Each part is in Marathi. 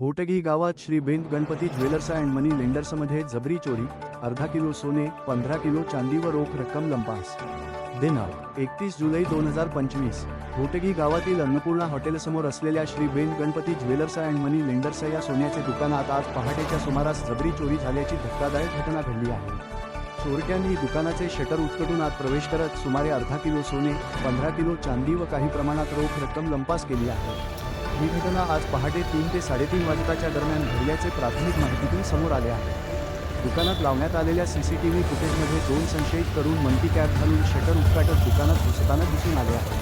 होटगी गावात Shri Bend Ganpati jewellers and money लेंडर्समध्ये जबरी चोरी अर्धा किलो सोने पंधरा किलो चांदी व रोख रक्कम लंपास. दिनांक एकतीस जुलै दोन हजार पंचवीस होटगी गावातील अन्नपूर्णा हॉटेलसमोर असलेल्या Shri Bend Ganpati jewellers and money lenders या सोन्याच्या दुकानात आज पहाटेच्या सुमारास जबरी चोरी झाल्याची धक्कादायक घटना घडली आहे. चोरट्यांनी दुकानाचे शटर उचकटून आत प्रवेश करत सुमारे अर्धा किलो सोने पंधरा किलो चांदी व काही प्रमाणात रोख रक्कम लंपास केली आहे. ही घटना आज पहाटे तीन ते साडेतीन वाजताच्या दरम्यान घडल्याचे प्राथमिक माहितीतून समोर आले आहे. दुकानात लावण्यात आलेल्या सी सी टी व्ही फुटेजमध्ये दोन संशयित करून मंकी कॅब घालून शटर उचकाटत दुकानात घुसताना दिसून आले आहे.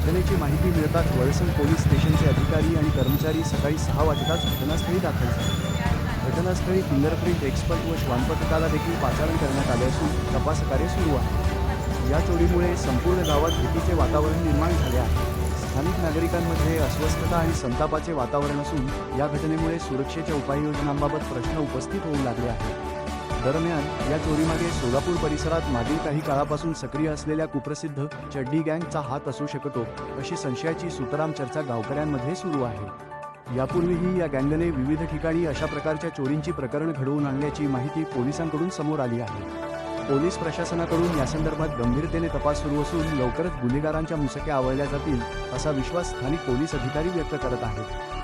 घटनेची माहिती मिळताच वळसण पोलीस स्टेशनचे अधिकारी आणि कर्मचारी सकाळी सहा वाजताच घटनास्थळी दाखल झाले. घटनास्थळी फिंगरप्रिंट एक्सपर्ट व श्वानपथकाला देखील पाचारण करण्यात आले असून तपास कार्य सुरू आहे. या चोरीमुळे संपूर्ण गावात भीतीचे वातावरण निर्माण झाले आहे. स्थानिक नागरिकांमध्ये अस्वस्थता आणि संतापाचे वातावरण असून या घटनेमुळे सुरक्षेच्या उपाययोजनांबाबत प्रश्न उपस्थित होऊ लागले आहेत. दरम्यान या चोरीमागे सोलापूर परिसरात मागील काही काळापासून सक्रिय असलेल्या कुप्रसिद्ध चड्डी गँगचा हात असू शकतो अशी संशयाची सुतराम चर्चा गावकऱ्यांमध्ये सुरू आहे. यापूर्वीही या गँगने विविध ठिकाणी अशा प्रकारच्या चोरींची प्रकरण घडवून आणल्याची माहिती पोलिसांकडून समोर आली आहे. पोलीस प्रशासनाकडून यासंदर्भात गंभीरतेने तपास सुरू असून लवकरच गुन्हेगारांच्या मुसक्या आवळल्या जातील असा विश्वास स्थानिक पोलीस अधिकारी व्यक्त करत आहेत.